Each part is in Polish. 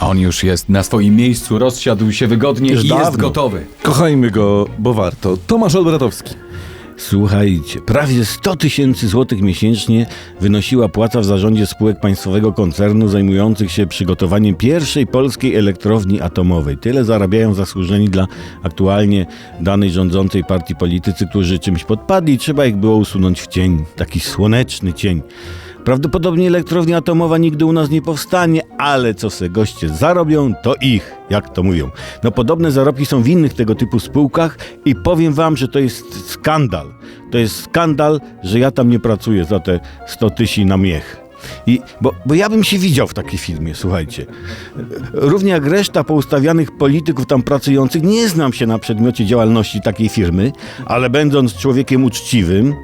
On już jest na swoim miejscu, rozsiadł się wygodnie Już i jest dawno. gotowy. Kochajmy go, bo warto. Tomasz Olbratowski. Słuchajcie, prawie 100 tysięcy złotych miesięcznie wynosiła płaca w zarządzie spółek państwowego koncernu zajmujących się przygotowaniem pierwszej polskiej elektrowni atomowej. Tyle zarabiają zasłużeni dla aktualnie danej rządzącej partii politycy, którzy czymś podpadli i trzeba ich było usunąć w cień, taki słoneczny cień. Prawdopodobnie elektrownia atomowa nigdy u nas nie powstanie, ale co se goście zarobią, to ich, jak to mówią. No podobne zarobki są w innych tego typu spółkach i powiem wam, że to jest skandal. To jest skandal, że ja tam nie pracuję za te 100 tysięcy na miech. I, bo, bo ja bym się widział w takiej firmie, słuchajcie. Równie jak reszta poustawianych polityków tam pracujących, nie znam się na przedmiocie działalności takiej firmy, ale będąc człowiekiem uczciwym,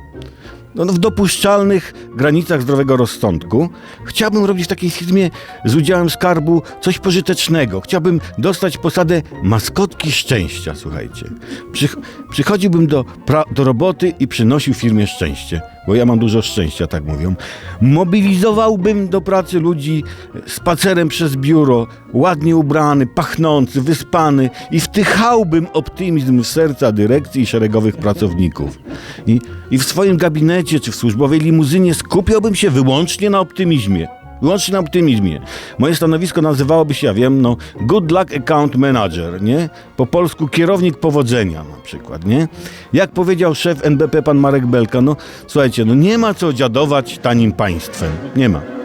no, w dopuszczalnych granicach zdrowego rozsądku. Chciałbym robić w takiej firmie z udziałem skarbu coś pożytecznego. Chciałbym dostać posadę maskotki szczęścia, słuchajcie. Przych przychodziłbym do, pra- do roboty i przynosił firmie szczęście, bo ja mam dużo szczęścia, tak mówią. Mobilizowałbym do pracy ludzi spacerem przez biuro, ładnie ubrany, pachnący, wyspany i wtychałbym optymizm w serca dyrekcji i szeregowych pracowników. I, I w swoim gabinecie czy w służbowej limuzynie skupiałbym się wyłącznie na optymizmie. Wyłącznie na optymizmie. Moje stanowisko nazywałoby się, ja wiem, no, Good Luck Account Manager, nie? Po polsku kierownik powodzenia na przykład, nie? Jak powiedział szef NBP pan Marek Belka, no słuchajcie, no nie ma co dziadować tanim państwem. Nie ma.